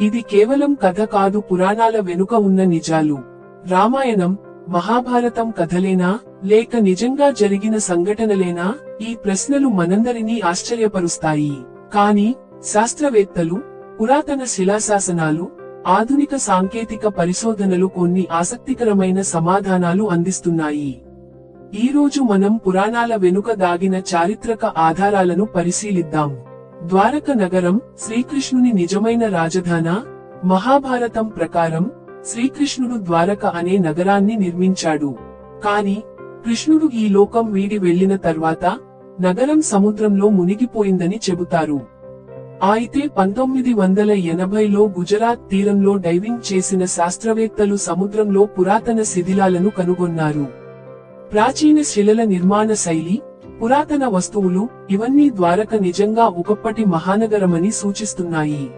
ఇది కేవలం కథ కాదు పురాణాల వెనుక ఉన్న నిజాలు. రామాయణం మహాభారతం కథలేనా? లేక నిజంగా జరిగిన సంఘటనలేనా? ఈ ప్రశ్నలు మనందరినీ ఆశ్చర్యపరుస్తాయి. కానీ శాస్త్రవేత్తలు పురాతన శిలాశాసనాలు ఆధునిక సాంకేతిక పరిశోధనలు కొన్ని ఆసక్తికరమైన సమాధానాలు అందిస్తున్నాయి. ఈ రోజు మనం పురాణాల వెనుక దాగిన చారిత్రక ఆధారాలను పరిశీలిద్దాం. ద్వారక నగరం శ్రీకృష్ణుని నిజమైన రాజధాన మహాభారతం ప్రకారం శ్రీకృష్ణుడు ద్వారక అనే నగరాన్ని నిర్మించాడు. కాని కృష్ణుడు ఈ లోకం వీడి వెళ్ళిన తర్వాత నగరం సముద్రంలో మునిగిపోయిందని చెబుతారు. అయితే పంతొమ్మిది వందల ఎనభైలో గుజరాత్ తీరంలో డైవింగ్ చేసిన శాస్త్రవేత్తలు సముద్రంలో పురాతన శిథిలాలను కనుగొన్నారు. ప్రాచీన శిలల నిర్మాణ శైలి పురాతన వస్తువులు ఇవన్నీ ద్వారక నిజంగా ఒకప్పటి మహానగరమని సూచిస్తున్నాయి.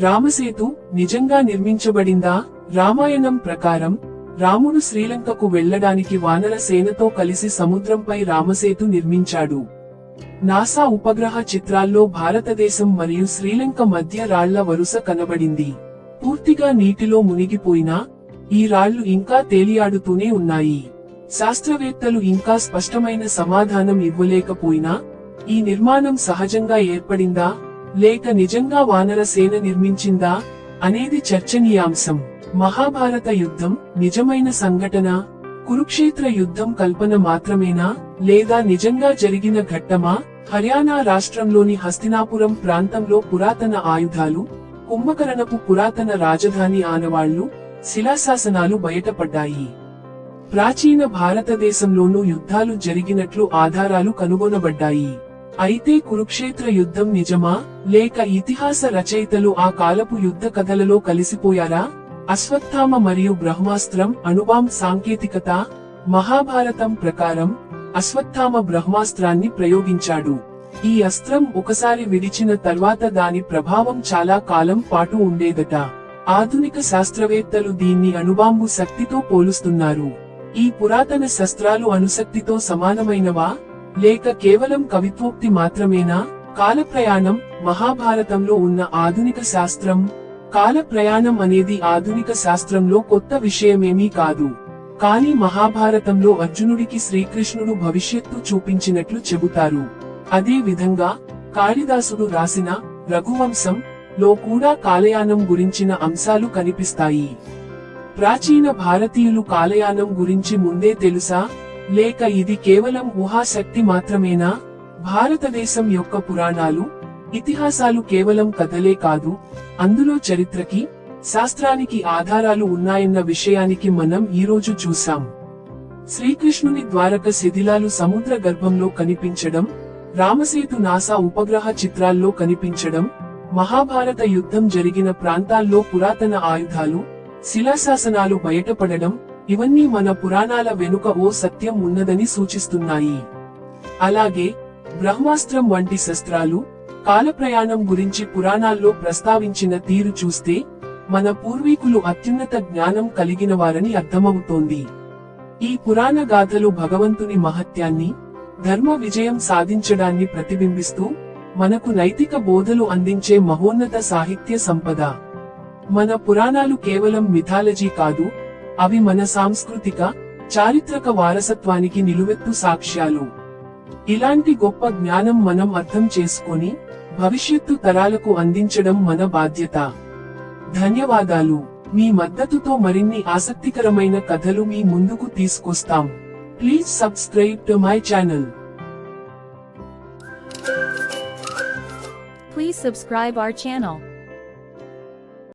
రామసేతు నిజంగా నిర్మించబడిందా? రామాయణం ప్రకారం రాముడు శ్రీలంకకు వెళ్ళడానికి వానర సేనతో కలిసి సముద్రంపై రామసేతు నిర్మించాడు. నాసా ఉపగ్రహ చిత్రాల్లో భారతదేశం మరియు శ్రీలంక మధ్య రాళ్ళ వరుస కనబడింది. పూర్తిగా నీటిలో మునిగిపోయినా ఈ రాళ్ళు ఇంకా తేలియాడుతూనే ఉన్నాయి. శాస్త్రవేత్తలు ఇంకా స్పష్టమైన సమాధానం ఇవ్వలేకపోయినా ఈ నిర్మాణం సహజంగా ఏర్పడిందా లేక నిజంగా వానర సేన నిర్మించిందా అనేది చర్చనీయాంశం. మహాభారత యుద్ధం నిజమైన సంఘటన కురుక్షేత్ర యుద్ధం కల్పన మాత్రమేనా లేదా నిజంగా జరిగిన ఘట్టమా హర్యానా రాష్ట్రంలోని హస్తినాపురం ప్రాంతంలో పురాతన ఆయుధాలు కుంభకరణపు పురాతన రాజధాని ఆనవాళ్ళు శిలాశాసనాలు బయటపడ్డాయి. ప్రాచీన భారతదేశంలోనూ యుద్ధాలు జరిగినట్లు ఆధారాలు కనుగొనబడ్డాయి. అయితే కురుక్షేత్ర యుద్ధం నిజమా? లేక ఇతిహాస రచయితలు ఆ కాలపు యుద్ధ కథలలో కలిసిపోయారా? అశ్వత్థామ మరియు బ్రహ్మాస్త్రం అణుబాం సాంకేతికత మహాభారతం ప్రకారం అశ్వత్థామ బ్రహ్మాస్త్రాన్ని ప్రయోగించాడు. ఈ అస్త్రం ఒకసారి విడిచిన తర్వాత దాని ప్రభావం చాలా కాలం పాటు ఉండేదట. ఆధునిక శాస్త్రవేత్తలు దీన్ని అణుబాంబు శక్తితో పోలుస్తున్నారు. ఈ పురాతన శస్త్రాలు అణుశక్తితో సమానమైనవా? లేక కేవలం కవిత్వోక్తి మాత్రమేనా? కాలప్రయాణం మహాభారతంలో ఉన్న ఆధునిక శాస్త్రం? కాల ప్రయాణం అనేది ఆధునిక శాస్త్రంలో కొత్త విషయమేమీ కాదు. కానీ మహాభారతంలో అర్జునుడికి శ్రీకృష్ణుడు భవిష్యత్తు చూపించినట్లు చెబుతారు. అదే విధంగా కాళిదాసుడు రాసిన రఘువంశం లో కూడా కాలయానం గురించిన అంశాలు కనిపిస్తాయి. ప్రాచీన భారతీయులు కాలయానం గురించి ముందే తెలుసా? లేక ఇది కేవలం ఊహాశక్తి మాత్రమేనా? భారతదేశం యొక్క పురాణాలు ఇతిహాసాలు కేవలం కథలే కాదు అందులో చరిత్రకి శాస్త్రానికి ఆధారాలు ఉన్నాయన్న విషయానికి మనం ఈరోజు చూసాం శ్రీకృష్ణుని ద్వారక శిథిలాలు సముద్ర గర్భంలో కనిపించడం రామసేతు నాసా ఉపగ్రహ చిత్రాల్లో కనిపించడం మహాభారత యుద్ధం జరిగిన ప్రాంతాల్లో పురాతన ఆయుధాలు శిలాశాసనాలు బయటపడడం ఇవన్నీ మన పురాణాల వెనుక ఓ సత్యం ఉన్నదని సూచిస్తున్నాయి. అలాగే బ్రహ్మాస్త్రం వంటి శస్త్రాలు కాలప్రయాణం గురించి పురాణాల్లో ప్రస్తావించిన తీరు చూస్తే మన పూర్వీకులు అత్యున్నత జ్ఞానం కలిగినవారని అర్థమవుతోంది. ఈ పురాణ గాథలు భగవంతుని మహత్యాన్ని ధర్మ విజయం సాధించడాన్ని ప్రతిబింబిస్తూ మనకు నైతిక బోధలు అందించే మహోన్నత సాహిత్య సంపద. మన పురాణాలు కేవలం మిథాలజీ కాదు అవి మన సాంస్కృతిక చారిత్రక వారసత్వానికి నిలువెత్తు సాక్ష్యాలు. ఇలాంటి గొప్ప జ్ఞానం మనం అర్థం చేసుకొని భవిష్యత్తు తరాలకు అందించడం మన బాధ్యత. ధన్యవాదాలు. మీ మద్దతుతో మరిన్ని ఆసక్తికరమైన కథలు మీ ముందుకు తీసుకొస్తాం. Please subscribe to my channel. Please subscribe our channel.